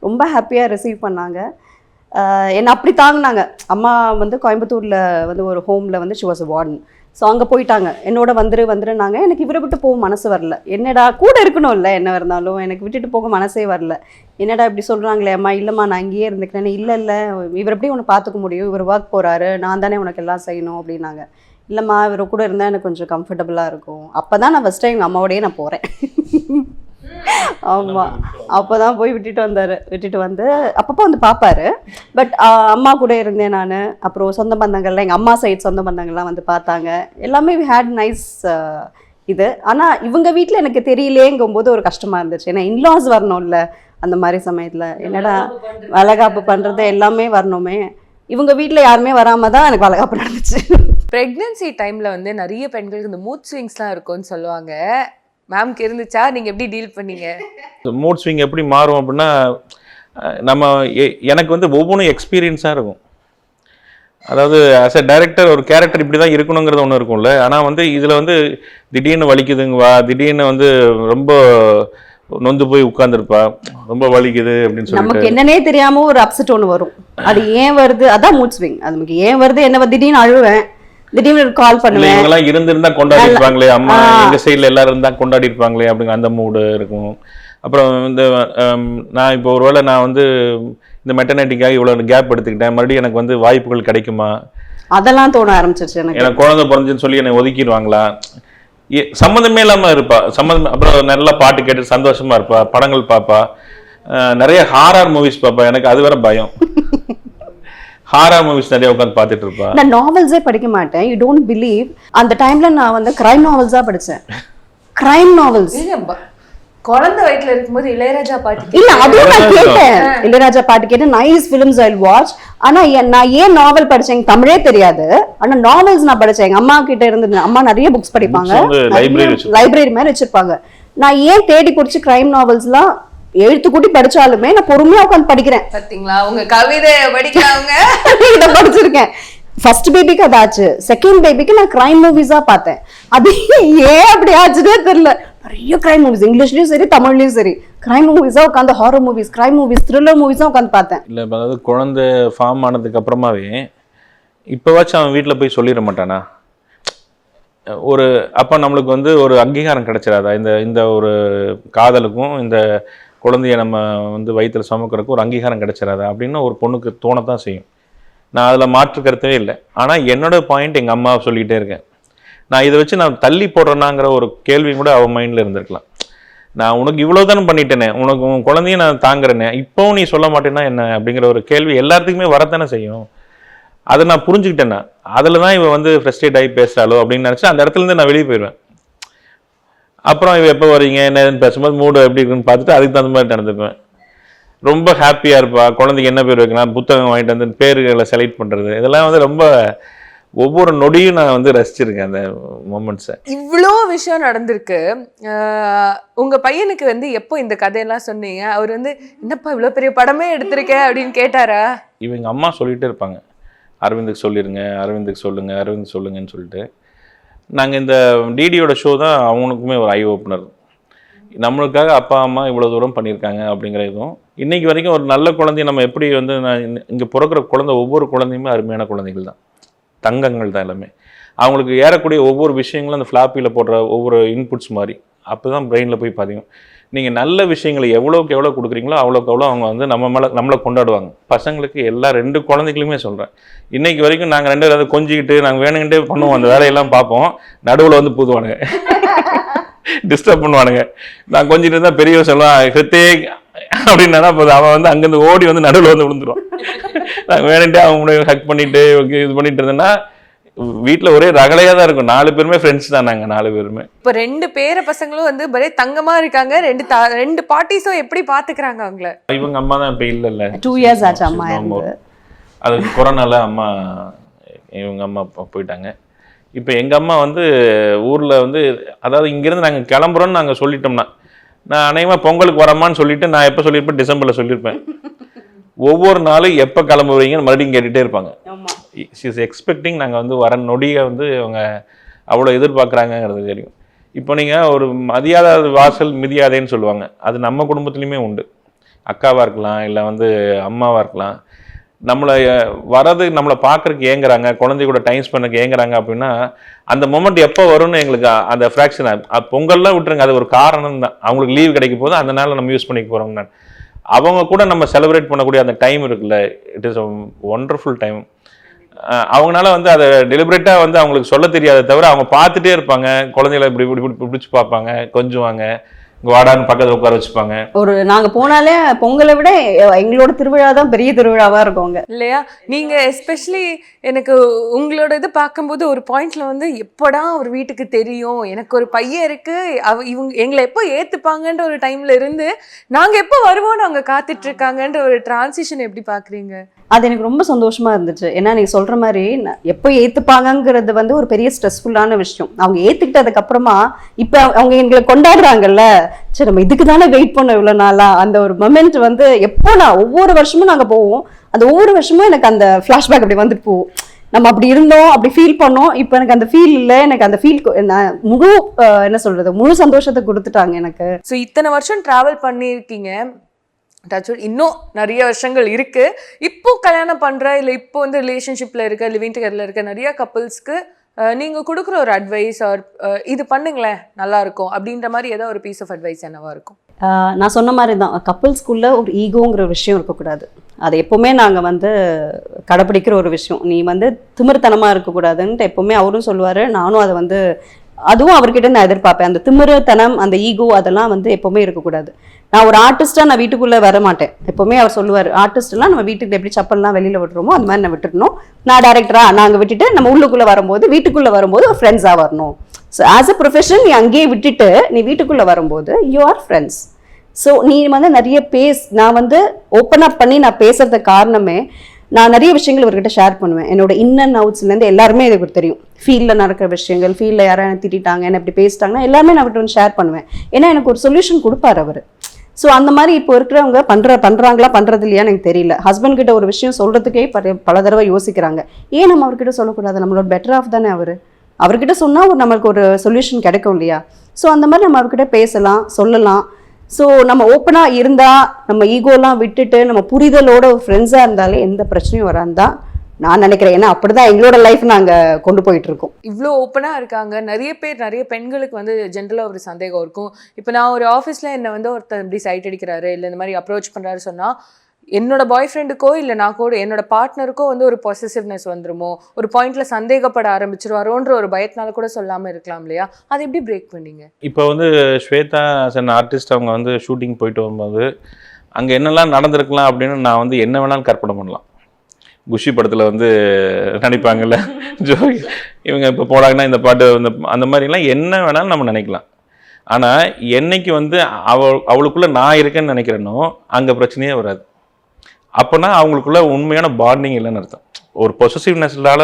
ரொம்ப ஹாப்பியாக ரிசீவ் பண்ணாங்க. என்னை அப்படி தாங்கினாங்க. அம்மா வந்து கோயம்புத்தூரில் வந்து ஒரு ஹோமில் வந்து ஷி வாஸ் வார்டன் ஸோ அங்கே போயிட்டாங்க. என்னோட வந்துரு வந்துருனாங்க எனக்கு இவரை விட்டு போக மனசு வரல. என்னடா கூட இருக்கணும்ல என்ன இருந்தாலும். எனக்கு விட்டுட்டு போக மனசே வரல. என்னடா இப்படி சொல்கிறாங்களே அம்மா இல்லைம்மா நான் இங்கேயே இருந்துக்கிறேன். இல்லை இல்லை. இவர் எப்படி உன்னை பார்த்துக்க முடியும்? இவர் ஒர்க் போகிறாரு நான் தானே உனக்கு எல்லாம் செய்யணும் அப்படின்னாங்க. இல்லைம்மா இவர் கூட இருந்தால் எனக்கு கொஞ்சம் கம்ஃபர்டபுளாக இருக்கும். அப்போ தான் நான் ஃபஸ்ட் டைம் அம்மாவோடயே நான் போகிறேன் ஆமாம் அப்போ தான் போய் விட்டுட்டு வந்தார். விட்டுட்டு வந்து அப்பப்போ வந்து பார்ப்பாரு பட் அம்மா கூட இருந்தேன் நான். அப்புறம் சொந்த பந்தங்கள்லாம் எங்கள் அம்மா சைட் சொந்த பந்தங்கள்லாம் வந்து பார்த்தாங்க. எல்லாமே ஹேட் நைஸ் இது. ஆனால் இவங்க வீட்டில் எனக்கு தெரியலேங்கும்போது ஒரு கஷ்டமாக இருந்துச்சு. ஏன்னா இன்லாஸ் வரணும்ல அந்த மாதிரி சமயத்தில். என்னடா வளகாப்பு பண்ணுறது எல்லாமே வரணுமே. இவங்க வீட்டில் யாருமே வராமல் தான் எனக்கு வளகாப்பு நடந்துச்சு. ப்ரெக்னென்சி டைம்ல வந்து நிறைய பெண்களுக்கு இந்த மூட் ஸ்விங்ஸ்லாம் இருக்கும்னு சொல்லுவாங்க. மேம்க்கு இருந்துச்சா நீங்க எப்படி டீல் பண்ணீங்க? மூட் ஸ்விங் எப்படி மாறும் அப்படின்னா நம்ம எ- எனக்கு வந்து ஒவ்வொன்றும் எக்ஸ்பீரியன்ஸாக இருக்கும். அதாவது ஆஸ் அ டைரக்டர் ஒரு கேரக்டர் இப்படி தான் இருக்கணுங்கிறது ஒன்று இருக்கும்ல. ஆனால் வந்து இதில் வந்து திடீர்னு வலிக்குதுங்கவா? திடீர்னு வந்து ரொம்ப நொந்து போய் உட்காந்துருப்பா ரொம்ப வலிக்குது அப்படின்னு சொல்லிட்டு. நமக்கு என்னன்னே தெரியாம ஒரு அப்செட் ஒன்று வரும். அது ஏன் வருது? அதான் மூட் ஸ்விங் அது நமக்கு ஏன் வருது? என்ன திடீர்னு அழுவேன். திடீர்னு கால் பண்ணுவேன். இவங்கெல்லாம் இருந்திருந்தா கொண்டாடி இருப்பாங்களே அம்மா. எங்க சைடுல எல்லாரும் இருந்தா கொண்டாடி இருப்பாங்களே அப்படிங்க அந்த மூடு இருக்கும். அப்புறம் இந்த நான் இப்போ ஒருவேளை நான் வந்து இந்த மெட்டர்னிட்டிக்காக இவ்வளோ கேப் எடுத்துக்கிட்டேன். மறுபடியும் எனக்கு வந்து வாய்ப்புகள் கிடைக்குமா? அதெல்லாம் தோண ஆரம்பிச்சிருச்சு எனக்கு. எனக்கு குழந்தை பிறந்துச்சுன்னு சொல்லி என்னை ஒதுக்கிடுவாங்களா? சம்மந்தமே இல்லாம இருப்பா. சம்மந்தம் அப்புறம் நல்லா பாட்டு கேட்டு சந்தோஷமா இருப்பா. படங்கள் பார்ப்பா நிறைய ஹாரர் மூவிஸ் பார்ப்பா எனக்கு அது வேற பயம். ஹாரர் மூவிஸ் நிறைய உட்காந்து பார்த்துட்டு இருப்பா. நான் நாவல்ஸே படிக்க மாட்டேன். யூ டோன்ட் பிலீவ் அந்த டைம்ல நான் வந்து கிரைம் நாவல்ஸா படிச்சேன். கிரைம் நாவல்ஸ் குழந்தை வயிற்றுல இருக்கும்போது இளையராஜா பாட்டு இல்ல அதுவும் நான் கேட்டேன். இளையராஜா பாட்டு கேட்டு நைஸ் ஃபிலிம்ஸ் ஐ வாட்ச் ஆனா நான் ஏன் நாவல் படிச்சேன்? தமிழே தெரியாது. ஆனா நாவல்ஸ் நான் படிச்சேன். எங்க அம்மா கிட்ட இருந்து அம்மா நிறைய புக்ஸ் படிப்பாங்க. லைப்ரரி மாதிரி வச்சிருப்பாங்க. நான் ஏன் தேடி பிடிச்சி கிரைம் நாவல்ஸ்லாம் எழுத்து கூட்டி படிச்சாலுமே நான் பொறுமையா உட்காந்து படிக்கிறேன். பாத்தீங்களா? உங்க கவிதை படிக்கிறவங்க இதை படிச்சிருக்கேன். ஃபர்ஸ்ட் பேபிக்கு அதாச்சு. செகண்ட் பேபிக்கு நான் கிரைம் மூவிஸா பார்த்தேன். அது ஏன் அப்படி ஆச்சுன்னே தெரியல. நிறைய கிரைம் மூவிஸ் இங்கிலீஷ்லயும் சரி தமிழ்லயும் சரி. கிரைம் மூவிஸா உட்காந்து horror movies crime movies thriller மூவிஸா உட்காந்து பார்த்தேன். இல்லை அதாவது குழந்தை ஃபார்ம் ஆனதுக்கு அப்புறமாவே இப்போவாச்சும் அவன் வீட்டில் போய் சொல்லிட மாட்டானா? ஒரு அப்போ நம்மளுக்கு வந்து ஒரு அங்கீகாரம் கிடைச்சிடாதா? இந்த இந்த ஒரு காதலுக்கும் இந்த குழந்தைய நம்ம வந்து வயிற்றில் சுமக்கிறதுக்கும் ஒரு அங்கீகாரம் கிடச்சிடாது அப்படின்னு ஒரு பொண்ணுக்கு தோணத்தான் செய்யும். நான் அதில் மாற்று கருத்தவே இல்லை. ஆனால் என்னோட பாயிண்ட் எங்கள் அம்மா சொல்லிக்கிட்டே இருக்கேன். நான் இதை வச்சு நான் தள்ளி போடுறேனாங்கிற ஒரு கேள்வி கூட அவன் மைண்டில் இருந்திருக்கலாம். நான் உனக்கு இவ்வளோ தானே பண்ணிட்டேனே உனக்கு உன் குழந்தைய நான் தாங்குறேனே இப்போவும் நீ சொல்ல மாட்டேன்னா என்ன அப்படிங்கிற ஒரு கேள்வி எல்லாத்துக்குமே வரத்தானே செய்யும். அதை நான் புரிஞ்சுக்கிட்டேன்னா அதில் தான் இவன் வந்து ஃப்ரெஸ்ட்ரேட் ஆகி பேசுகிறாளோ அப்படின்னு நினச்சி அந்த இடத்துலேருந்து நான் வெளியே போயிடுவேன். அப்புறம் இவ எப்போ வரீங்க என்னன்னு பேசும்போது மூடு எப்படி இருக்குன்னு பார்த்துட்டு அதுக்கு தகுந்த மாதிரி நடந்துப்பேன். ரொம்ப ஹாப்பியாக இருப்பா. குழந்தைக்கு என்ன பேர் வைக்கலாம்? புத்தகம் வாங்கிட்டு வந்து பேர்களை செலக்ட் பண்ணுறது இதெல்லாம் வந்து ரொம்ப ஒவ்வொரு நொடியும் நான் வந்து ரசிச்சிருக்கேன் அந்த மூமெண்ட்ஸை இவ்வளோ விஷயம் நடந்திருக்கு. ஆஹ் உங்க பையனுக்கு வந்து எப்போ இந்த கதையெல்லாம் சொன்னீங்க? அவர் வந்து என்னப்பா இவ்வளோ பெரிய படமே எடுத்திருக்க? அப்படின்னு கேட்டாரா? இவங்க அம்மா சொல்லிகிட்டே இருப்பாங்க. அரவிந்துக்கு சொல்லிடுங்க அரவிந்துக்கு சொல்லுங்க அரவிந்த் சொல்லுங்கன்னு சொல்லிட்டு. நாங்கள் இந்த டிடியோட ஷோ தான் அவங்களுக்குமே ஒரு ஐ ஓப்பனர் நம்மளுக்காக அப்பா அம்மா இவ்வளோ தூரம் பண்ணியிருக்காங்க அப்படிங்கிற இதுவும். இன்றைக்கி வரைக்கும் ஒரு நல்ல குழந்தைய நம்ம எப்படி வந்து நான் இங்கே பிறக்கிற குழந்தை ஒவ்வொரு குழந்தையுமே அருமையான குழந்தைகள் தான். தங்கங்கள் தான் எல்லாமே. அவங்களுக்கு ஏறக்கூடிய ஒவ்வொரு விஷயங்களும் அந்த ஃப்ளாப்பியில் போடுற ஒவ்வொரு இன்புட்ஸ் மாதிரி. அப்போ தான் பிரெயினில் போய் பதியும். நீங்கள் நல்ல விஷயங்களை எவ்வளோக்கு எவ்வளோ கொடுக்குறீங்களோ அவ்வளோக்கு அவ்வளோ அவங்க வந்து நம்ம மேலே நம்மளை கொண்டாடுவாங்க. பசங்களுக்கு எல்லா ரெண்டு குழந்தைகளுமே சொல்கிறேன் இன்னைக்கு வரைக்கும் நாங்கள் ரெண்டு பேரும் அதை கொஞ்சிக்கிட்டு நாங்கள் வேணுங்கிட்டே பண்ணுவோம். அந்த வேலையெல்லாம் பார்ப்போம். நடுவில் வந்து பூதுவானுங்க. டிஸ்டர்ப் பண்ணுவானுங்க. நான் கொஞ்சிட்டு இருந்தா பெரியவன் சொல்லுவான் ஹிருத்திக் அப்படின்னா போது அவன் வந்து அங்கிருந்து ஓடி வந்து நடுவில் வந்து விழுந்துருவான். நான் வேணுன்ட்டு அவன் ஹக் பண்ணிட்டு இது பண்ணிட்டு இருந்தேன்னா வீட்டில் ஒரே ரகலையா தான் இருக்கும். நாலு பேருமே ஃப்ரெண்ட்ஸ் தான் நாங்கள் நாலு பேருமே. இப்போ ரெண்டு பேர பசங்களும் வந்து பரே தங்கமா இருக்காங்க. ரெண்டு த- ரெண்டு பார்ட்டிஸும் எப்படி பாத்துக்கிறாங்க அவங்கள? இவங்க அம்மா தான் இப்போ இல்லைல்ல. டூ இயர்ஸ் ஆச்சு அம்மா அது கொரோனால அம்மா இவங்க அம்மா போயிட்டாங்க. இப்போ எங்க அம்மா வந்து ஊர்ல வந்து அதாவது இங்கிருந்து நாங்க கிளம்புறோம்னு நாங்க சொல்லிட்டோம்னா நான் அநேகமா பொங்கலுக்கு வரமான்னு சொல்லிட்டு நான் எப்போ சொல்லியிருப்பேன்? டிசம்பர்ல சொல்லியிருப்பேன். ஒவ்வொரு நாளும் எப்போ கிளம்புவீங்கன்னு மறுபடியும் கேட்டுட்டே இருப்பாங்க. இஸ் எக்ஸ்பெக்டிங் நாங்கள் வந்து வர நொடியை வந்து அவங்க அவ்வளோ எதிர்பார்க்குறாங்கங்கிறது தெரியும். இப்போ நீங்கள் ஒரு மதியாத வாசல் மிதியாதேன்னு சொல்லுவாங்க. அது நம்ம குடும்பத்துலேயுமே உண்டு. அக்காவாக இருக்கலாம் இல்லை வந்து அம்மாவாக இருக்கலாம். நம்மளை வரது நம்மளை பார்க்கறதுக்கு ஏங்குறாங்க குழந்தை கூட டைம் ஸ்பெண்டுக்கு ஏங்குறாங்க அப்படின்னா அந்த மொமெண்ட் எப்போ வரும்னு எங்களுக்கு அந்த ஃப்ராக்ஷன் பொங்கல்லாம் விட்டுருங்க. அது ஒரு காரணம் தான் அவங்களுக்கு லீவ் கிடைக்க போது அந்த நாளில் நம்ம யூஸ் பண்ணிக்க போகிறோம் நான் அவங்க கூட நம்ம செலிப்ரேட் பண்ணக்கூடிய அந்த டைம் இருக்குல்ல இட் இஸ் ஒண்டர்ஃபுல் டைம் அவங்களால வந்து அதை டெலிபரேட்டாக வந்து அவங்களுக்கு சொல்ல தெரியாத தவிர அவங்க பார்த்துட்டே இருப்பாங்க. குழந்தைகளை இப்படி இப்படி பிடிச்சி பார்ப்பாங்க கொஞ்சுவாங்க. வாடான்னு பக்கத்தில் உட்கார வச்சுப்பாங்க. ஒரு நாங்க போனாலே பொங்கலை விட எங்களோட திருவிழா தான் பெரிய திருவிழாவா இருக்கும் அங்க. இல்லையா? நீங்க எஸ்பெஷலி எனக்கு உங்களோட இது பார்க்கும்போது ஒரு பாயிண்ட்ல வந்து எப்படா ஒரு வீட்டுக்கு தெரியும்? எனக்கு ஒரு பையன் இருக்கு. அவ இவங்க எங்களை எப்போ ஏத்துப்பாங்கன்ற ஒரு டைம்ல இருந்து நாங்க எப்போ வருவோம்னு அவங்க காத்துட்டு இருக்காங்கன்ற ஒரு டிரான்சிஷன் எப்படி பாக்குறீங்க அது எனக்கு ரொம்ப சந்தோஷமா இருந்துச்சு. ஏன்னா நீங்க சொல்ற மாதிரி எப்போ ஏத்துப்பாங்கங்கிறது வந்து ஒரு பெரிய ஸ்ட்ரெஸ்ஃபுல்லான விஷயம். அவங்க ஏத்துக்கிட்டதுக்கு அப்புறமா இப்ப அவங்க எங்களை கொண்டாடுறாங்கல்ல. சரி நம்ம இதுக்கு தானே வெயிட் பண்ணோம் இவ்வளவு நாளா? அந்த ஒரு மொமெண்ட் வந்து எப்போ நான் ஒவ்வொரு வருஷமும் நாங்க போவோம். அந்த ஒவ்வொரு வருஷமும் எனக்கு அந்த ஃபிளாஷ்பேக் அப்படி வந்துட்டு போவோம் நம்ம அப்படி இருந்தோம் அப்படி ஃபீல் பண்ணோம். இப்போ எனக்கு அந்த ஃபீல் இல்லை. எனக்கு அந்த ஃபீல் முழு என்ன சொல்றது முழு சந்தோஷத்தை கொடுத்துட்டாங்க எனக்கு. ஸோ இத்தனை வருஷம் டிராவல் பண்ணியிருக்கீங்க. Touch இன்னும் நிறைய வருஷங்கள் இருக்குது இப்போ கல்யாணம் பண்ணுற இல்லை இப்போ வந்து ரிலேஷன்ஷிப்பில் இருக்க லிவிங் டுகெதர்ல இருக்க நிறைய கப்புள்ஸ்க்கு நீங்கள் கொடுக்குற ஒரு அட்வைஸ் ஆர் இது பண்ணுங்களேன் நல்லாயிருக்கும் அப்படின்ற மாதிரி ஏதோ ஒரு பீஸ் ஆஃப் அட்வைஸ் என்னவாக இருக்கும்? நான் சொன்ன மாதிரி தான் கப்புள்ஸ்குள்ள ஒரு ஈகோங்கிற விஷயம் இருக்கக்கூடாது. அது எப்போவுமே நாங்கள் வந்து கடைப்பிடிக்கிற ஒரு விஷயம். நீ வந்து திமிர்த்தனமாக இருக்கக்கூடாதுன்ட்டு எப்போவுமே அவரும் சொல்லுவார் நானும் அதை வந்து அதுவும் அவர்கிட்ட நான் எதிர்பார்ப்பேன். அந்த திமிருத்தனம் அந்த ஈகோ அதெல்லாம் வந்து எப்போவுமே இருக்கக்கூடாது. நான் ஒரு ஆர்டிஸ்ட்டாக நான் வீட்டுக்குள்ளே வர மாட்டேன். எப்போவுமே அவர் சொல்லுவார் ஆர்டிஸ்ட்லாம் நம்ம வீட்டுக்கு எப்படி சப்பல்லாம் வெளியில் விட்டுருமோ அந்த மாதிரி நான் விட்டுறணும். நான் டேரக்டராக நாங்கள் விட்டுட்டு நம்ம உள்ளுக்குள்ளே வரும்போது வீட்டுக்குள்ளே வரும்போது ஒரு ஃப்ரெண்ட்ஸாக வரணும். ஸோ ஆஸ் அ ப்ரொஃபஷன் நீ அங்கேயே விட்டுட்டு நீ வீட்டுக்குள்ளே வரும்போது யூ ஆர் ஃப்ரெண்ட்ஸ் ஸோ நீ வந்து நிறைய பேஸ் நான் வந்து ஓப்பன் அப் பண்ணி நான் பேசுறதுக்கு காரணமே நான் நிறைய விஷயங்கள் இவர்கிட்ட ஷேர் பண்ணுவேன். என்னோட இன் அண்ட் அவுட்ஸ்லேருந்து எல்லாருமே இதுக்கு இவருக்கு தெரியும். ஃபீல்டில் நடக்கிற விஷயங்கள் ஃபீல்டில் யாரும் என்ன திட்டாங்க என்ன இப்படி பேசிட்டாங்கன்னா எல்லாமே நான் அவர்கிட்ட வந்து ஷேர் பண்ணுவேன். ஏன்னா எனக்கு ஒரு சொல்யூஷன் கொடுப்பார் அவர். ஸோ அந்த மாதிரி இப்போ இருக்கிறவங்க பண்ணுற பண்றாங்களா பண்ணுறது இல்லையா எனக்கு தெரியல. ஹஸ்பண்ட் கிட்ட ஒரு விஷயம் சொல்றதுக்கே பல- பல தடவை யோசிக்கிறாங்க. ஏன் நம்ம அவர்கிட்ட சொல்லக்கூடாது? நம்மளோட பெட்டர் ஆஃப் தானே அவர்? அவர்கிட்ட சொன்னால் ஒரு நம்மளுக்கு ஒரு சொல்யூஷன் கிடைக்கும் இல்லையா? ஸோ அந்த மாதிரி நம்ம அவர்கிட்ட பேசலாம் சொல்லலாம். ஸோ நம்ம ஓப்பனாக இருந்தால் நம்ம ஈகோலாம் விட்டுட்டு நம்ம புரிதலோட ஃப்ரெண்ட்ஸாக இருந்தாலே எந்த பிரச்சனையும் வராது? தான் நான் நினைக்கிறேன். ஏன்னா அப்படிதான் எங்களோட லைஃப் நாங்கள் கொண்டு போயிட்டு இருக்கோம். இவ்வளோ ஓப்பனாக இருக்காங்க. நிறைய பேர் நிறைய பெண்களுக்கு வந்து ஜென்ரலாக ஒரு சந்தேகம் இருக்கும். இப்போ நான் ஒரு ஆஃபீஸில் என்னை வந்து ஒருத்தர் இப்படி சைட் அடிக்கிறாரு இல்லை இந்த மாதிரி அப்ரோச் பண்ணுறாரு சொன்னால் என்னோட பாய் ஃப்ரெண்டுக்கோ இல்லை நான் கூட என்னோட பார்ட்னருக்கோ வந்து ஒரு பொசசிவ்னஸ் வந்துருமோ ஒரு பாயிண்ட்ல சந்தேகப்பட ஆரம்பிச்சிருவாரோன்ற ஒரு பயத்தினால கூட சொல்லாமல் இருக்கலாம் இல்லையா? அதை எப்படி பிரேக் பண்ணீங்க? இப்போ வந்து ஸ்வேதா சென் ஆர்டிஸ்ட் அவங்க வந்து ஷூட்டிங் போயிட்டு வரும்போது அங்கே என்னெல்லாம் நடந்திருக்கலாம் அப்படின்னு நான் வந்து என்ன வேணாலும் கற்பனை பண்ணலாம். குஷி படத்தில் வந்து நினைப்பாங்கல்ல ஜோ இவங்க இப்போ போனாங்கன்னா இந்த பாட்டு இந்த அந்த மாதிரிலாம் என்ன வேணாலும் நம்ம நினைக்கலாம். ஆனால் என்னைக்கு வந்து அவள் அவளுக்குள்ளே நான் இருக்கேன்னு நினைக்கிறேனோ அங்கே பிரச்சனையே வராது. அப்போனா அவங்களுக்குள்ள உண்மையான பாண்டிங் இல்லைன்னு அர்த்தம். ஒரு பொசசிவ்னஸ்னால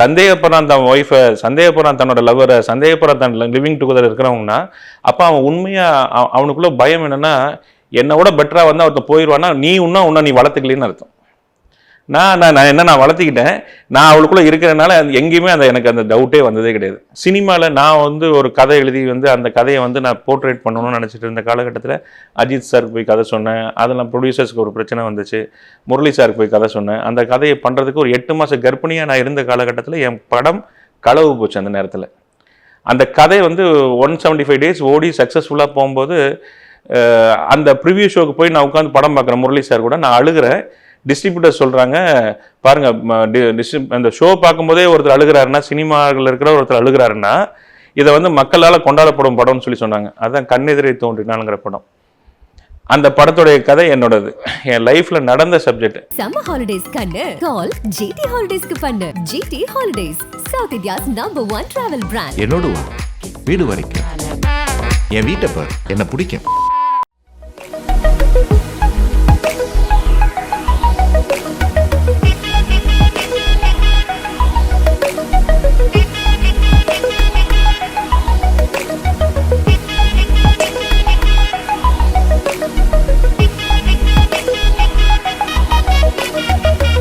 சந்தேகப்படுறான் தன் ஒய்ஃபை சந்தேகப்படுறான் தன்னோட லவ்வரை சந்தேகப்படுறான் தன் லிவிங் டுகெதர் இருக்கிறவங்கன்னா அப்போ அவன் உண்மையாக அவனுக்குள்ள பயம் என்னென்னா என்னை விட பெட்டராக வந்து ஒருத்தன் போயிடுவான்னா நீ இன்னும் உன்னை நீ வளர்த்துக்கலன்னு அர்த்தம். நான் நான் நான் என்ன நான் வளர்த்திக்கிட்டேன் நான் அவளுக்குள்ளே இருக்கிறனால அது எங்கேயுமே அந்த எனக்கு அந்த டவுட்டே வந்ததே கிடையாது. சினிமாவில் நான் வந்து ஒரு கதை எழுதி வந்து அந்த கதையை வந்து நான் போர்ட்ரேட் பண்ணணும்னு நினச்சிட்டு இருந்த காலகட்டத்தில் அஜித் சாருக்கு போய் கதை சொன்னேன். அதெல்லாம் ப்ரொடியூசர்ஸ்க்கு ஒரு பிரச்சனை வந்துச்சு. முரளி சாருக்கு போய் கதை சொன்னேன். அந்த கதையை பண்ணுறதுக்கு ஒரு எட்டு மாதம் கர்ப்பிணியாக நான் இருந்த காலகட்டத்தில் என் படம் களவு போச்சு அந்த நேரத்தில். அந்த கதை வந்து ஒன் செவன்ட்டி ஃபைவ் டேஸ் ஓடி சக்ஸஸ்ஃபுல்லாக போகும்போது அந்த ப்ரிவியூ ஷோக்கு போய் நான் உட்காந்து படம் பார்க்குறேன். முரளி சார் கூட நான் அழுகிறேன். டிஸ்ட்ரிபியூட்டர் சொல்கிறாங்க பாருங்க ம, டி- டிஸ்ட்ரிப் அந்த ஷோ பார்க்கும்போதே ஒருத்தர் அழுகிறாருன்னா சினிமாவில் இருக்கிற ஒருத்தர் அழுகிறாருன்னா இதை வந்து மக்களால் கொண்டாடப்படும் படம்னு சொல்லி சொன்னாங்க. அதான் கண்ணெதிரை தோன்றினாலுங்கிற படம். அந்த படத்துடைய கதை என்னோடது. என் லைஃப்ல நடந்த சப்ஜெக்ட் சம்மர் ஹாலிடேஸ் கண்ணு கால் ஜிடி ஹாலிடேஸ்க்கு பண்ணு. GT holidays south India's number one travel brand என்னோடு வீடு வரைக்கும். என் வீட்டை பார் என்ன பிடிக்கும்.